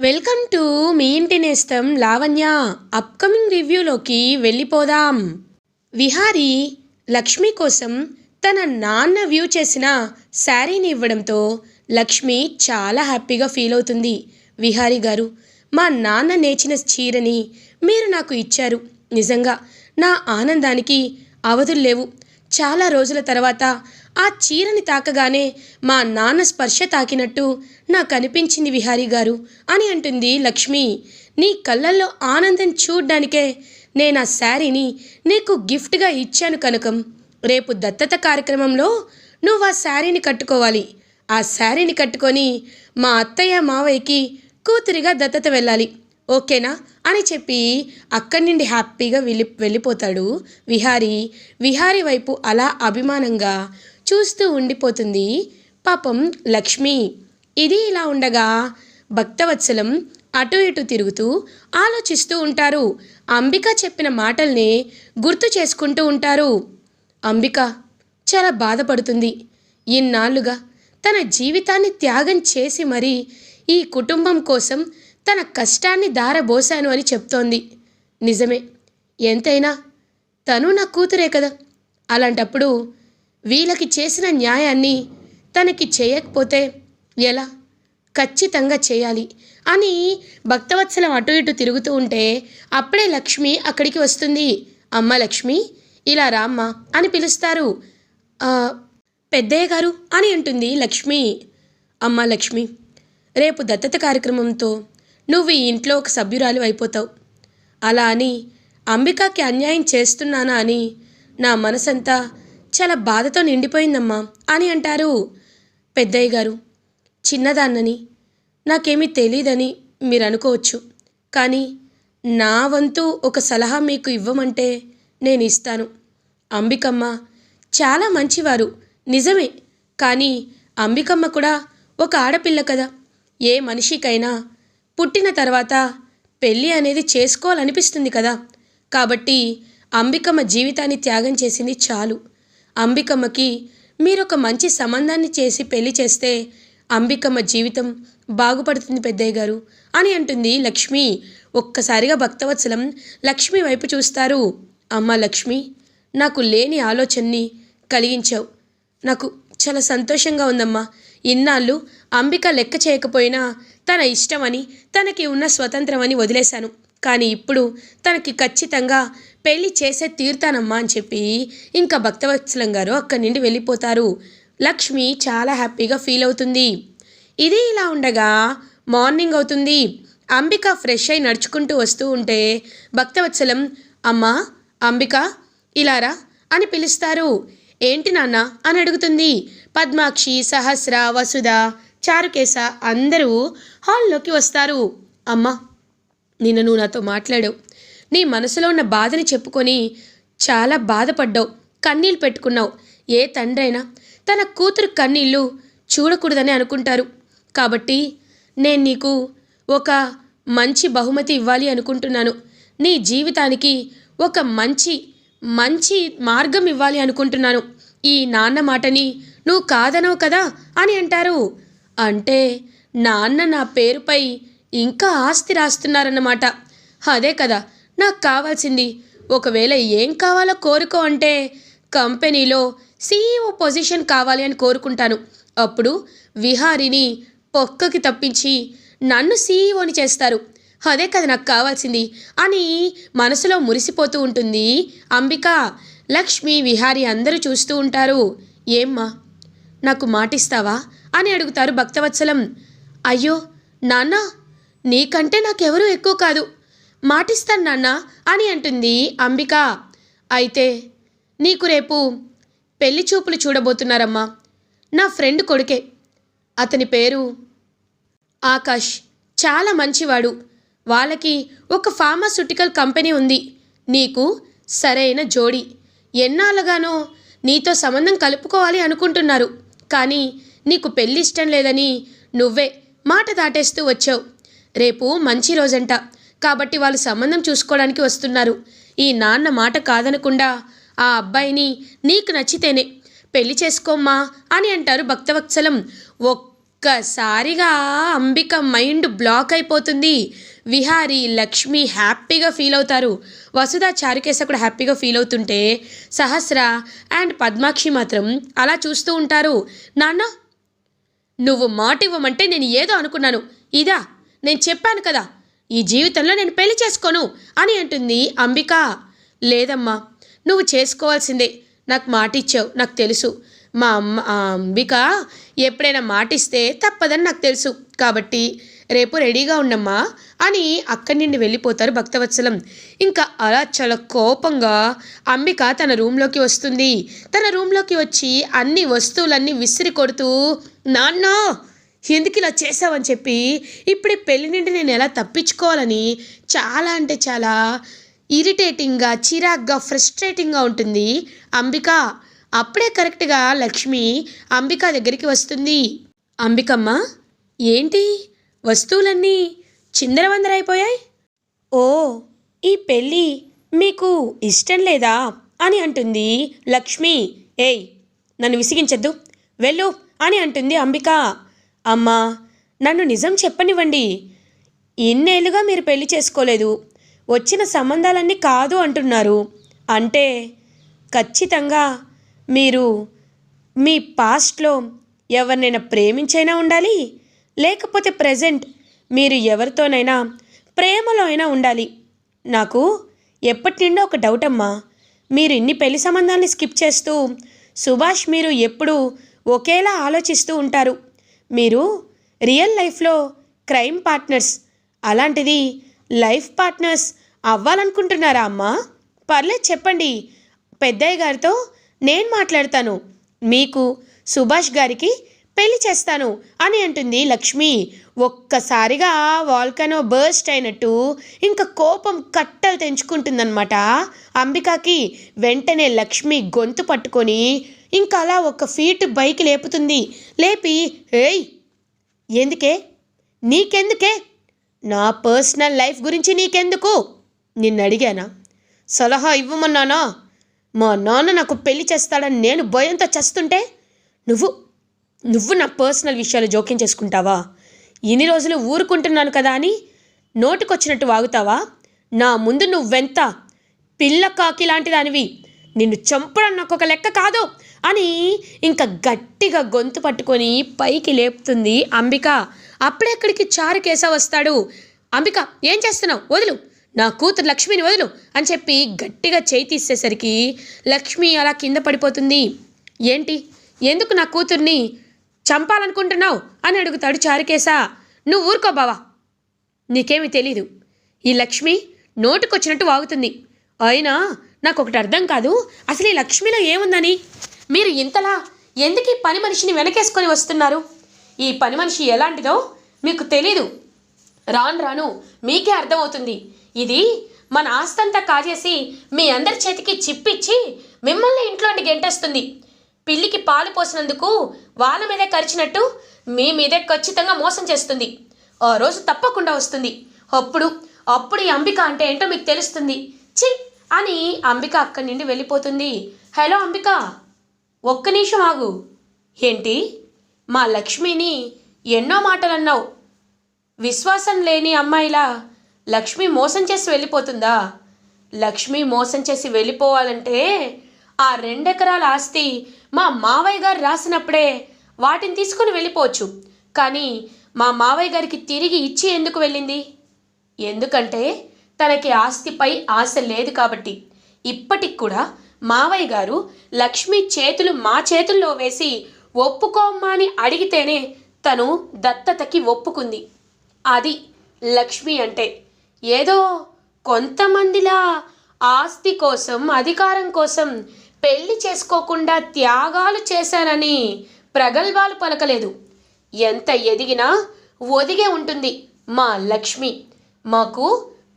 Welcome to me ఇంటి నేస్తం Lavanya upcoming రివ్యూలోకి వెళ్ళిపోదాం. విహారి లక్ష్మి కోసం తన నాన్న వ్యూ చేసిన శారీని ఇవ్వడంతో లక్ష్మి చాలా హ్యాపీగా ఫీల్ అవుతుంది. విహారి గారు మా నాన్న నేచిన చీరని మీరు నాకు ఇచ్చారు. నిజంగా నా ఆనందానికి అవధులు లేవు. చాలా రోజుల తర్వాత ఆ చీరని తాకగానే మా నాన్న స్పర్శ తాకినట్టు నాకు అనిపించింది విహారీ గారు. అని అంటుంది లక్ష్మి. నీ కళ్ళల్లో ఆనందం చూడ్డానికే నేను ఆ శారీని నీకు గిఫ్ట్గా ఇచ్చాను కనకం. రేపు దత్తత కార్యక్రమంలో నువ్వు ఆ శారీని కట్టుకోవాలి. ఆ శారీని కట్టుకొని మా అత్తయ్య మావయ్యకి కూతురిగా దత్తత వెళ్ళాలి. ఓకేనా? అని చెప్పి అక్కడి నుండి హ్యాపీగా వెళ్ళి వెళ్ళిపోతాడు విహారీ. విహారీ వైపు అలా అభిమానంగా చూస్తూ ఉండిపోతుంది. పాపం లక్ష్మి. ఇది ఇలా ఉండగా భక్తవత్సలం అటు ఇటు తిరుగుతూ ఆలోచిస్తూ ఉంటారు. అంబిక చెప్పిన మాటల్ని గుర్తు చేసుకుంటూ ఉంటారు. అంబిక చాలా బాధపడుతుంది. ఇన్నాళ్ళుగా తన జీవితాన్ని త్యాగం చేసి మరీ ఈ కుటుంబం కోసం తన కష్టాన్ని దారబోశాను అని చెప్తోంది. నిజమే. ఎంతైనా తను నా కూతురే కదా. అలాంటప్పుడు వీళ్ళకి చేసిన న్యాయాన్ని తనకి చేయకపోతే ఎలా? ఖచ్చితంగా చేయాలి అని భక్తవత్సలం అటు ఇటు తిరుగుతూ ఉంటే అప్పుడే లక్ష్మి అక్కడికి వస్తుంది. అమ్మ లక్ష్మి ఇలా రామ్మ అని పిలుస్తారు. పెద్దయ్య గారు అని అంటుంది లక్ష్మి. అమ్మ లక్ష్మి రేపు దత్తత కార్యక్రమంతో నువ్వు ఈ ఇంట్లో ఒక సభ్యురాలు అయిపోతావు. అలా అని అంబికాకి అన్యాయం చేస్తున్నానా అని నా మనసంతా చాలా బాధతో నిండిపోయిందమ్మా అని అంటారు పెద్దయ్య గారు. చిన్నదాన్నని నాకేమీ తెలియదని మీరు అనుకోవచ్చు కానీ నా వంతు ఒక సలహా మీకు ఇవ్వమంటే నేను ఇస్తాను. అంబికమ్మ చాలా మంచివారు నిజమే కానీ అంబికమ్మ కూడా ఒక ఆడపిల్ల కదా. ఏ మనిషికైనా పుట్టిన తర్వాత పెళ్ళి అనేది చేసుకోవాలనిపిస్తుంది కదా. కాబట్టి అంబికమ్మ జీవితాన్ని త్యాగం చేసింది చాలు. అంబికమ్మకి మీరు ఒక మంచి సంబంధాన్ని చేసి పెళ్ళి చేస్తే అంబికమ్మ జీవితం బాగుపడుతుంది పెద్దయ్య గారు అని అంటుంది లక్ష్మి. ఒక్కసారిగా భక్తవత్సలం లక్ష్మి వైపు చూస్తారు. అమ్మ లక్ష్మి నాకు లేని ఆలోచనని కలిగించావు. నాకు చాలా సంతోషంగా ఉందమ్మా. ఇన్నాళ్ళు అంబిక లెక్క చేయకపోయినా తన ఇష్టమని తనకి ఉన్న స్వతంత్రం అని వదిలేశాను. కానీ ఇప్పుడు తనకి ఖచ్చితంగా పెళ్ళి చేసే తీరుతానమ్మా అని చెప్పి ఇంకా భక్తవత్సలం గారు అక్కడి నుండి వెళ్ళిపోతారు. లక్ష్మి చాలా హ్యాపీగా ఫీల్ అవుతుంది. ఇది ఇలా ఉండగా మార్నింగ్ అవుతుంది. అంబిక ఫ్రెష్ అయి నడుచుకుంటూ వస్తూ ఉంటే భక్తవత్సలం అమ్మా అంబిక ఇలారా అని పిలుస్తారు. ఏంటి నాన్న? అని అడుగుతుంది. పద్మాక్షి సహస్ర వసుధ చారుకేశ అందరూ హాల్లోకి వస్తారు. అమ్మ నిన్న నువ్వు నాతో మాట్లాడావు. నీ మనసులో ఉన్న బాధని చెప్పుకొని చాలా బాధపడ్డావు కన్నీళ్ళు పెట్టుకున్నావు. ఏ తండ్రైనా తన కూతురు కన్నీళ్ళు చూడకూడదని అనుకుంటారు. కాబట్టి నేను నీకు ఒక మంచి బహుమతి ఇవ్వాలి అనుకుంటున్నాను. నీ జీవితానికి ఒక మంచి మంచి మార్గం ఇవ్వాలి అనుకుంటున్నాను. ఈ నాన్న మాటని నువ్వు కాదనవు కదా అని అంటారు. అంటే నాన్న నా పేరుపై ఇంకా ఆస్తి రాస్తున్నారన్నమాట. అదే కదా నాకు కావాల్సింది. ఒకవేళ ఏం కావాలో కోరుకో అంటే కంపెనీలో సీఈఓ పొజిషన్ కావాలి అని కోరుకుంటాను. అప్పుడు విహారిని పొక్కకి తప్పించి నన్ను సీఈఓని చేస్తారు. అదే కదా నాకు కావాల్సింది అని మనసులో మురిసిపోతూ ఉంటుంది. అంబిక లక్ష్మి విహారి అందరూ చూస్తూ ఉంటారు. ఏమ్మా నాకు మాటిస్తావా అని అడుగుతారు భక్తవత్సలం. అయ్యో నాన్న నీకంటే నాకెవరూ ఎక్కువ కాదు. మాటిస్తాను నాన్న అని అంటుంది అంబిక. అయితే నీకు రేపు పెళ్ళి చూపులు చూడబోతున్నారమ్మా. నా ఫ్రెండ్ కొడుకే. అతని పేరు ఆకాష్. చాలా మంచివాడు. వాళ్ళకి ఒక ఫార్మాస్యూటికల్ కంపెనీ ఉంది. నీకు సరైన జోడి. ఎన్నాళ్ళగానో నీతో సంబంధం కలుపుకోవాలి అనుకుంటున్నారు. కానీ నీకు పెళ్ళి ఇష్టం లేదని నువ్వే మాట దాటేస్తూ వచ్చావు. రేపు మంచి రోజంట. కాబట్టి వాళ్ళు సంబంధం చూసుకోవడానికి వస్తున్నారు. ఈ నాన్న మాట కాదనకుండా ఆ అబ్బాయిని నీకు నచ్చితేనే పెళ్ళి చేసుకోమ్మా అని అంటారు భక్తవత్సలం. ఒక్కసారిగా అంబిక మైండ్ బ్లాక్ అయిపోతుంది. విహారి లక్ష్మి హ్యాపీగా ఫీల్ అవుతారు. వసుధ చారుకేశ కూడా హ్యాపీగా ఫీల్ అవుతుంటే సహస్ర అండ్ పద్మాక్షి మాత్రం అలా చూస్తూ ఉంటారు. నాన్న నువ్వు మాట ఇవ్వమంటే నేను ఏదో అనుకున్నాను. ఇదా నేను చెప్పాను కదా. ఈ జీవితంలో నేను పెళ్ళి చేసుకోను అని అంటుంది అంబిక. లేదమ్మా నువ్వు చేసుకోవాల్సిందే. నాకు మాట ఇచ్చావు నాకు తెలుసు. మా అమ్మ అంబిక ఎప్పుడైనా మాటిస్తే తప్పదని నాకు తెలుసు. కాబట్టి రేపు రెడీగా ఉండమ్మా అని అక్కడి నుండి వెళ్ళిపోతారు భక్తవత్సలం. ఇంకా అలా చాలా కోపంగా అంబిక తన రూమ్లోకి వస్తుంది. తన రూమ్లోకి వచ్చి అన్ని వస్తువులన్నీ విసిరి కొడుతూ నాన్న ఎందుకు ఇలా చేసావని చెప్పి ఇప్పుడు పెళ్ళి నుండి నేను ఎలా తప్పించుకోవాలని చాలా అంటే చాలా ఇరిటేటింగ్గా చిరాగ్గా ఫ్రస్ట్రేటింగ్గా ఉంటుంది. అంబిక అప్పుడే కరెక్ట్గా లక్ష్మి అంబిక దగ్గరికి వస్తుంది. అంబికమ్మ ఏంటి? వస్తువులన్నీ చిందరవందరైపోయాయి ఓ ఈ పెళ్ళి మీకు ఇష్టం లేదా? అని అంటుంది లక్ష్మి. ఏయ్ నన్ను విసిగించద్దు. వెళ్ళు అని అంటుంది అంబిక. అమ్మా నన్ను నిజం చెప్పనివ్వండి. ఇన్నేళ్ళుగా మీరు పెళ్ళి చేసుకోలేదు. వచ్చిన సంబంధాలన్నీ కాదు అంటున్నారు. అంటే ఖచ్చితంగా మీరు మీ పాస్ట్లో ఎవరినైనా ప్రేమించైనా ఉండాలి లేకపోతే ప్రజెంట్ మీరు ఎవరితోనైనా ప్రేమలో అయినా ఉండాలి. నాకు ఎప్పటి నుండో ఒక డౌట్ అమ్మా. మీరు ఇన్ని పెళ్ళి సంబంధాన్ని స్కిప్ చేస్తూ సుభాష్ మీరు ఎప్పుడూ ఒకేలా ఆలోచిస్తూ ఉంటారు. మీరు రియల్ లైఫ్లో క్రైమ్ పార్ట్నర్స్ అలాంటిది లైఫ్ పార్ట్నర్స్ అవ్వాలనుకుంటున్నారా అమ్మా? పర్లేదు చెప్పండి. పెద్దయ్య గారితో నేను మాట్లాడతాను. మీకు సుభాష్ గారికి పెళ్ళి చేస్తాను అని అంటుంది లక్ష్మి. ఒక్కసారిగా వాల్కనో బర్స్ట్ అయినట్టు ఇంకా కోపం కట్టలు తెంచుకుంటుందన్నమాట. అంబికాకి వెంటనే లక్ష్మి గొంతు పట్టుకొని ఇంకా అలా ఒక ఫీట్ బైక్ లేపుతుంది. లేపి ఏయ్ ఎందుకే? నీకెందుకే? నా పర్సనల్ లైఫ్ గురించి నీకెందుకు? నిన్ను అడిగానా? సలహా ఇవ్వమన్నానా? మా నాన్న నాకు పెళ్ళి చేస్తాడని నేను భయంతో చేస్తుంటే నువ్వు నువ్వు నా పర్సనల్ విషయాలు జోక్యం చేసుకుంటావా? ఇన్ని రోజులు ఊరుకుంటున్నాను కదా అని నోటికొచ్చినట్టు వాగుతావా? నా ముందు నువ్వెంత పిల్ల కాకి లాంటి దానివి నిన్ను చంపడం నాకు ఒక లెక్క కాదు. అని ఇంకా గట్టిగా గొంతు పట్టుకొని పైకి లేపుతుంది అంబిక. అప్పుడెక్కడికి చారు కేశ వస్తాడు. అంబిక ఏం చేస్తున్నావు? వదులు. నా కూతురు లక్ష్మిని వదులు అని చెప్పి గట్టిగా చేయి తీసేసరికి లక్ష్మి అలా కింద పడిపోతుంది. ఏంటి? ఎందుకు నా కూతుర్ని చంపాలనుకుంటున్నావు? అని అడుగుతాడు చారుకేశ నువ్వు ఊరుకో బావా. నీకేమీ తెలీదు. ఈ లక్ష్మి నోటుకొచ్చినట్టు వాగుతుంది. అయినా నాకు ఒకటి అర్థం కాదు. అసలు ఈ లక్ష్మిలో ఏముందని? మీరు ఇంతలా ఎందుకు ఈ పని మనిషిని వెనకేసుకొని వస్తున్నారు? ఈ పని మనిషి ఎలాంటిదో మీకు తెలీదు. రాను రాను మీకే అర్థమవుతుంది. ఇది మన ఆస్తంతా కాజేసి మీ అందరి చేతికి చిప్పిచ్చి మిమ్మల్ని ఇంట్లోండి గెంటేస్తుంది. పిల్లికి పాలు పోసినందుకు వాళ్ళ మీదే కరిచినట్టు మీ మీదే ఖచ్చితంగా మోసం చేస్తుంది. ఆ రోజు తప్పకుండా వస్తుంది. అప్పుడు అప్పుడు ఈ అంబిక అంటే ఏంటో మీకు తెలుస్తుంది. చి అని అంబిక అక్కడి నుండి వెళ్ళిపోతుంది. హలో అంబిక! ఒక్క నిమిషం ఆగు. ఏంటి? మా లక్ష్మిని ఎన్నో మాటలు అన్నావు విశ్వాసం లేని అమ్మాయిలా లక్ష్మి మోసం చేసి వెళ్ళిపోతుందా? లక్ష్మి మోసం చేసి వెళ్ళిపోవాలంటే ఆ రెండెకరాల ఆస్తి మా మావయ్య గారు రాసినప్పుడే వాటిని తీసుకుని వెళ్ళిపోవచ్చు. కానీ మా మావయ్య గారికి తిరిగి ఇచ్చి ఎందుకు వెళ్ళింది? ఎందుకంటే తనకి ఆస్తిపై ఆశ లేదు కాబట్టి. ఇప్పటికి కూడా మావయ్య గారు లక్ష్మి చేతులు మా చేతుల్లో వేసి ఒప్పుకోమ్మా అని అడిగితేనే తను దత్తతకి ఒప్పుకుంది. అది లక్ష్మి అంటే ఏదో కొంతమందిలా ఆస్తి కోసం అధికారం కోసం పెళ్ళి చేసుకోకుండా త్యాగాలు చేశానని ప్రగల్భాలు పలకలేదు. ఎంత ఎదిగినా ఒదిగే ఉంటుంది మా లక్ష్మి. మాకు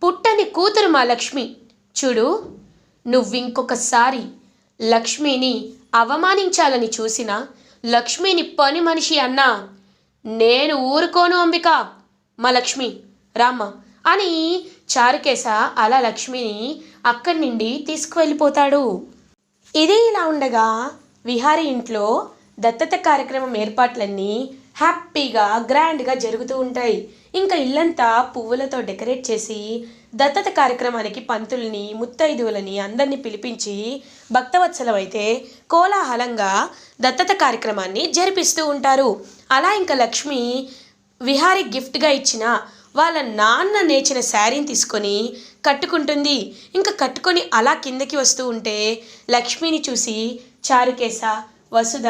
పుట్టని కూతురు మా లక్ష్మి. చూడు. నువ్వింకొకసారి లక్ష్మిని అవమానించాలని చూసినా లక్ష్మిని పని మనిషి అన్నా నేను ఊరుకోను అంబిక. మా లక్ష్మి రామ్మ అని చారుకేశ అలా లక్ష్మిని అక్కడి నుండి తీసుకువెళ్ళిపోతాడు. ఇది ఇలా ఉండగా విహారీ ఇంట్లో దత్తత కార్యక్రమం ఏర్పాట్లన్నీ హ్యాపీగా గ్రాండ్గా జరుగుతూ ఉంటాయి. ఇంకా ఇల్లంతా పువ్వులతో డెకరేట్ చేసి దత్తత కార్యక్రమానికి పంతుల్ని ముత్తైదువులని అందరినీ పిలిపించి భక్తవత్సలం అయితే కోలాహలంగా దత్తత కార్యక్రమాన్ని జరిపిస్తూ ఉంటారు. అలా ఇంకా లక్ష్మి విహారీ గిఫ్ట్గా ఇచ్చిన వాళ్ళ నాన్న నేచిన శారీని తీసుకొని కట్టుకుంటుంది. ఇంకా కట్టుకొని అలా కిందకి వస్తూ ఉంటే లక్ష్మిని చూసి చారుకేశ వసుధ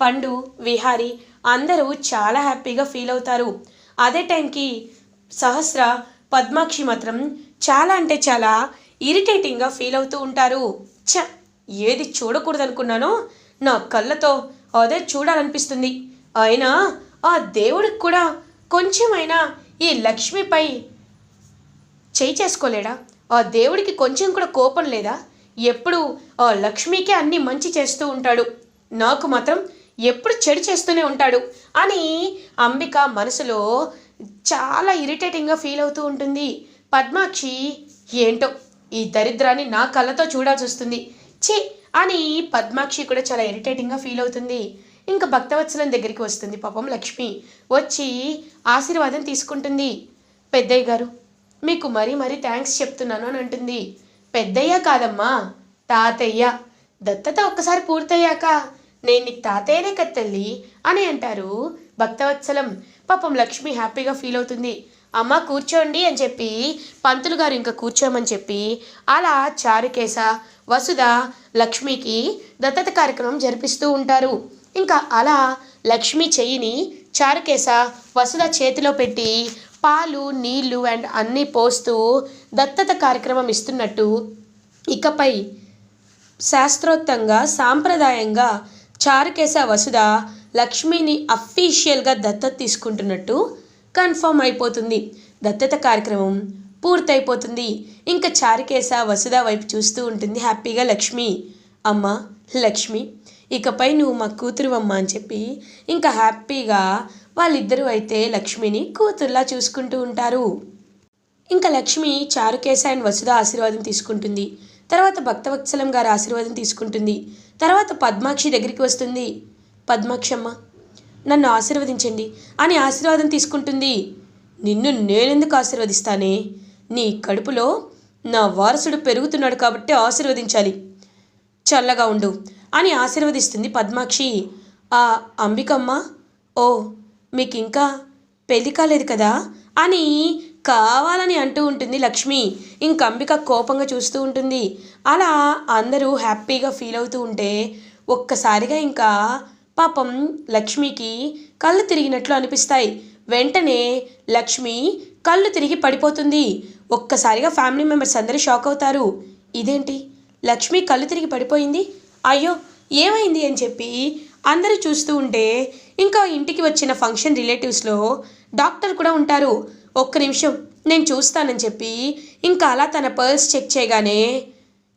పండు విహారి అందరూ చాలా హ్యాపీగా ఫీల్ అవుతారు. అదే టైంకి సహస్ర పద్మాక్షి మాత్రం చాలా అంటే చాలా ఇరిటేటింగ్గా ఫీల్ అవుతూ ఉంటారు. ఛ! ఏది చూడకూడదనుకున్నానో నా కళ్ళతో అదే చూడాలనిపిస్తుంది. అయినా ఆ దేవుడికి కూడా కొంచెమైనా ఈ లక్ష్మిపై చేయి చేసుకోలేడా? ఆ దేవుడికి కొంచెం కూడా కోపం లేదా? ఎప్పుడు ఆ లక్ష్మికే అన్ని మంచి చేస్తూ ఉంటాడు. నాకు మాత్రం ఎప్పుడు చెడు చేస్తూనే ఉంటాడు అని అంబిక మనసులో చాలా ఇరిటేటింగ్గా ఫీల్ అవుతూ ఉంటుంది. పద్మాక్షి ఏంటో ఈ దరిద్రాన్ని నా కళ్ళతో చూడాల్సి వస్తుంది. ఛీ! అని పద్మాక్షి కూడా చాలా ఇరిటేటింగ్గా ఫీల్ అవుతుంది. ఇంకా భక్తవత్సలం దగ్గరికి వస్తుంది పాపం లక్ష్మి. వచ్చి ఆశీర్వాదం తీసుకుంటుంది. పెద్దయ్య గారు మీకు మరీ మరీ థ్యాంక్స్ చెప్తున్నాను అని అంటుంది. పెద్దయ్య కాదమ్మా తాతయ్య. దత్తత ఒక్కసారి పూర్తయ్యాక నేను నీకు తాతయ్యనే కత్తల్లి తల్లి అని అంటారు భక్తవత్సలం. పాపం లక్ష్మి హ్యాపీగా ఫీల్ అవుతుంది. అమ్మ కూర్చోండి అని చెప్పి పంతులు గారు ఇంకా కూర్చోమని చెప్పి అలా చారుకేశ వసుధ లక్ష్మికి దత్తత కార్యక్రమం జరిపిస్తూ ఉంటారు. ఇంకా అలా లక్ష్మి చెయ్యిని చారుకేశ వసుధ చేతిలో పెట్టి పాలు నీళ్ళు అండ్ అన్నీ పోస్తూ దత్తత కార్యక్రమం ఇస్తున్నట్టు ఇకపై శాస్త్రోక్తంగా సాంప్రదాయంగా చారుకేశ వసుధ లక్ష్మిని అఫీషియల్గా దత్తత తీసుకుంటున్నట్టు కన్ఫర్మ్ అయిపోతుంది. దత్తత కార్యక్రమం పూర్తయిపోతుంది. ఇంకా చారుకేశ వసుధ వైపు చూస్తూ ఉంటుంది హ్యాపీగా లక్ష్మి. అమ్మ లక్ష్మి ఇకపై నువ్వు మా కూతురు అమ్మ అని చెప్పి ఇంకా హ్యాపీగా వాళ్ళిద్దరూ అయితే లక్ష్మిని కూతుర్లా చూసుకుంటూ ఉంటారు. ఇంకా లక్ష్మి చారుకేశ అండ్ వసుధ ఆశీర్వాదం తీసుకుంటుంది. తర్వాత భక్తవత్సలం గారి ఆశీర్వాదం తీసుకుంటుంది. తర్వాత పద్మాక్షి దగ్గరికి వస్తుంది. పద్మాక్షమ్మ. నన్ను ఆశీర్వదించండి. అని ఆశీర్వాదం తీసుకుంటుంది. నిన్ను నేనెందుకు ఆశీర్వదిస్తానే? నీ కడుపులో నా వారసుడు పెరుగుతున్నాడు కాబట్టి ఆశీర్వదించాలి. చల్లగా ఉండు అని ఆశీర్వదిస్తుంది పద్మాక్షి. ఆ అంబికమ్మ ఓ మీకు ఇంకా పెళ్ళి కాలేదు కదా? అని కావాలని అంటూ ఉంటుంది లక్ష్మి. ఇంక అంబిక కోపంగా చూస్తూ ఉంటుంది. అలా అందరూ హ్యాపీగా ఫీల్ అవుతూ ఉంటే ఒక్కసారిగా ఇంకా పాపం లక్ష్మికి కళ్ళు తిరిగినట్లు అనిపిస్తాయి. వెంటనే లక్ష్మి కళ్ళు తిరిగి పడిపోతుంది. ఒక్కసారిగా ఫ్యామిలీ మెంబర్స్ అందరూ షాక్ అవుతారు. ఇదేంటి? లక్ష్మి కళ్ళు తిరిగి పడిపోయింది? అయ్యో ఏమైంది అని చెప్పి అందరూ చూస్తూ ఉంటే ఇంకా ఇంటికి వచ్చిన ఫంక్షన్ రిలేటివ్స్లో డాక్టర్ కూడా ఉంటారు. ఒక్క నిమిషం నేను చూస్తానని చెప్పి ఇంకా అలా తన పర్స్ చెక్ చేయగానే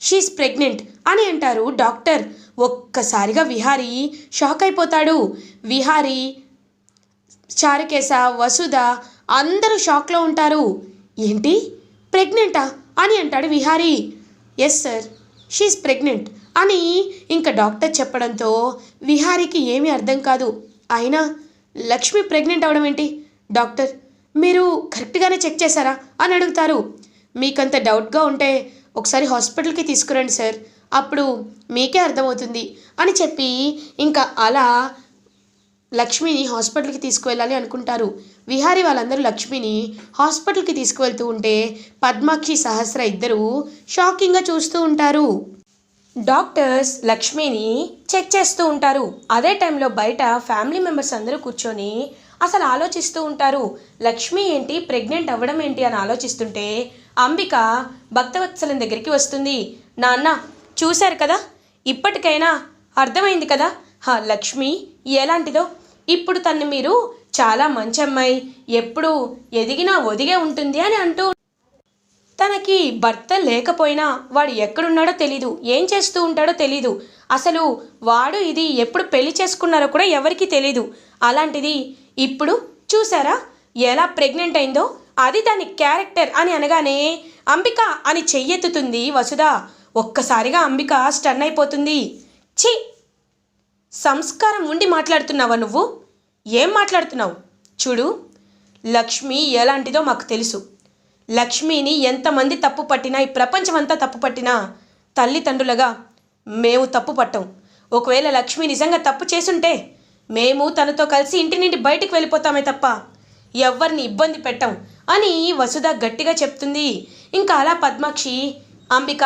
షీస్ ప్రెగ్నెంట్ అని అంటారు డాక్టర్. ఒక్కసారిగా విహారీ షాక్ అయిపోతాడు. విహారీ చారుకేశ వసుధ అందరూ షాక్లో ఉంటారు. ఏంటి? ప్రెగ్నెంటా? అని అంటాడు Vihari. Yes sir she's pregnant అని ఇంకా డాక్టర్ చెప్పడంతో విహారీకి ఏమీ అర్థం కాదు. అయినా లక్ష్మి ప్రెగ్నెంట్ అవడం ఏంటి? డాక్టర్ మీరు కరెక్ట్గానే చెక్ చేశారా? అని అడుగుతారు. మీకంత డౌట్గా ఉంటే ఒకసారి హాస్పిటల్కి తీసుకురండి సార్ అప్పుడు మీకే అర్థమవుతుంది అని చెప్పి ఇంకా అలా లక్ష్మిని హాస్పిటల్కి తీసుకువెళ్ళాలి అనుకుంటారు. విహారీ వాళ్ళందరూ లక్ష్మిని హాస్పిటల్కి తీసుకువెళ్తూ ఉంటే పద్మాక్షి సహస్ర ఇద్దరు షాకింగ్గా చూస్తూ ఉంటారు. డాక్టర్స్ లక్ష్మిని చెక్ చేస్తూ ఉంటారు. అదే టైంలో బయట ఫ్యామిలీ మెంబర్స్ అందరూ కూర్చొని అసలు ఆలోచిస్తూ ఉంటారు. లక్ష్మి ఏంటి? ప్రెగ్నెంట్ అవ్వడం ఏంటి? అని ఆలోచిస్తుంటే అంబిక భక్తవత్సలం దగ్గరికి వస్తుంది. నాన్న చూశారు కదా? ఇప్పటికైనా అర్థమైంది కదా? హా లక్ష్మి ఎలాంటిదో? ఇప్పుడు తను మీరు చాలా మంచి అమ్మాయి. ఎప్పుడు ఎదిగినా ఒదిగే ఉంటుంది అని అంటూ తనకి భర్త లేకపోయినా వాడు ఎక్కడున్నాడో తెలీదు ఏం చేస్తూ ఉంటాడో తెలీదు. అసలు వాడు ఇది ఎప్పుడు పెళ్ళి చేసుకున్నారో కూడా ఎవరికీ తెలీదు. అలాంటిది ఇప్పుడు చూసారా ఎలా ప్రెగ్నెంట్ అయిందో? అది దాని క్యారెక్టర్ అని అనగానే అంబిక అని చెయ్యెత్తుతుంది వసుధ. ఒక్కసారిగా అంబిక స్టన్ అయిపోతుంది. ఛీ! సంస్కారం ఉండి మాట్లాడుతున్నావా నువ్వు? ఏం మాట్లాడుతున్నావు? చూడు లక్ష్మి ఎలాంటిదో మాకు తెలుసు. లక్ష్మిని ఎంతమంది తప్పు పట్టినా ఈ ప్రపంచమంతా తప్పు పట్టినా తల్లిదండ్రులుగా మేము తప్పు పట్టం. ఒకవేళ లక్ష్మి నిజంగా తప్పు చేసుంటే మేము తనతో కలిసి ఇంటి నుండి బయటికి వెళ్ళిపోతామే తప్ప ఎవరిని ఇబ్బంది పెట్టం అని వసుధ గట్టిగా చెప్తుంది. ఇంకా అలా పద్మాక్షి అంబిక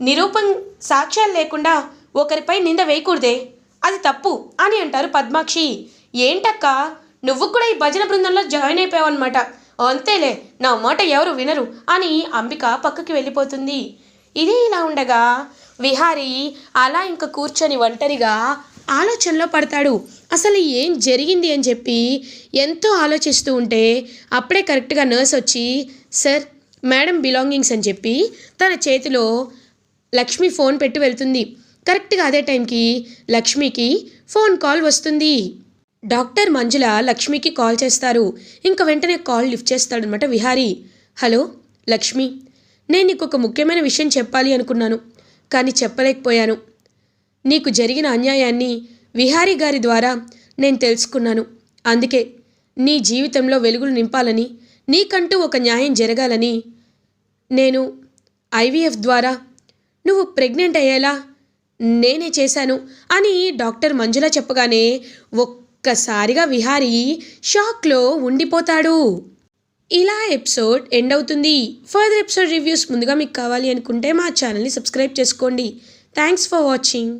నిరూపం సాక్ష్యాలు లేకుండా ఒకరిపై నింద వేయకూడదే. అది తప్పు అని అంటారు పద్మాక్షి. ఏంటక్క? నువ్వు కూడా ఈ భజన బృందంలో జాయిన్ అయిపోయావు అనమాట అంతేలే నా మాట ఎవరు వినరు అని అంబిక పక్కకి వెళ్ళిపోతుంది. ఇది ఇలా ఉండగా విహారి అలా ఇంకా కూర్చొని ఒంటరిగా ఆలోచనలో పడతాడు. అసలు ఏం జరిగింది అని చెప్పి ఎంతో ఆలోచిస్తూ ఉంటే అప్పుడే కరెక్ట్గా నర్స్ వచ్చి సార్ మేడం బిలాంగింగ్స్ అని చెప్పి తన చేతిలో లక్ష్మి ఫోన్ పెట్టి వెళ్తుంది. కరెక్ట్గా అదే టైంకి లక్ష్మికి ఫోన్ కాల్ వస్తుంది. డాక్టర్ మంజుల లక్ష్మికి కాల్ చేస్తారు. ఇంకా వెంటనే కాల్ లిఫ్ట్ చేస్తాడనమాట విహారీ. హలో లక్ష్మి. నేను నీకు ఒక ముఖ్యమైన విషయం చెప్పాలి అనుకున్నాను కానీ చెప్పలేకపోయాను. నీకు జరిగిన అన్యాయాన్ని విహారీ గారి ద్వారా నేను తెలుసుకున్నాను. అందుకే నీ జీవితంలో వెలుగులు నింపాలని నీకంటూ ఒక న్యాయం జరగాలని నేను ఐవీఎఫ్ ద్వారా నువ్వు ప్రెగ్నెంట్ అయ్యేలా నేనే చేశాను అని డాక్టర్ మంజుల చెప్పగానే ఒక్కసారిగా విహారీ షాక్లో ఉండిపోతాడు. ఇలా ఎపిసోడ్ ఎండ్ అవుతుంది. ఫర్దర్ ఎపిసోడ్ రివ్యూస్ ముందుగా మీకు కావాలి అనుకుంటే మా ఛానల్ని సబ్స్క్రైబ్ చేసుకోండి. Thanks for watching.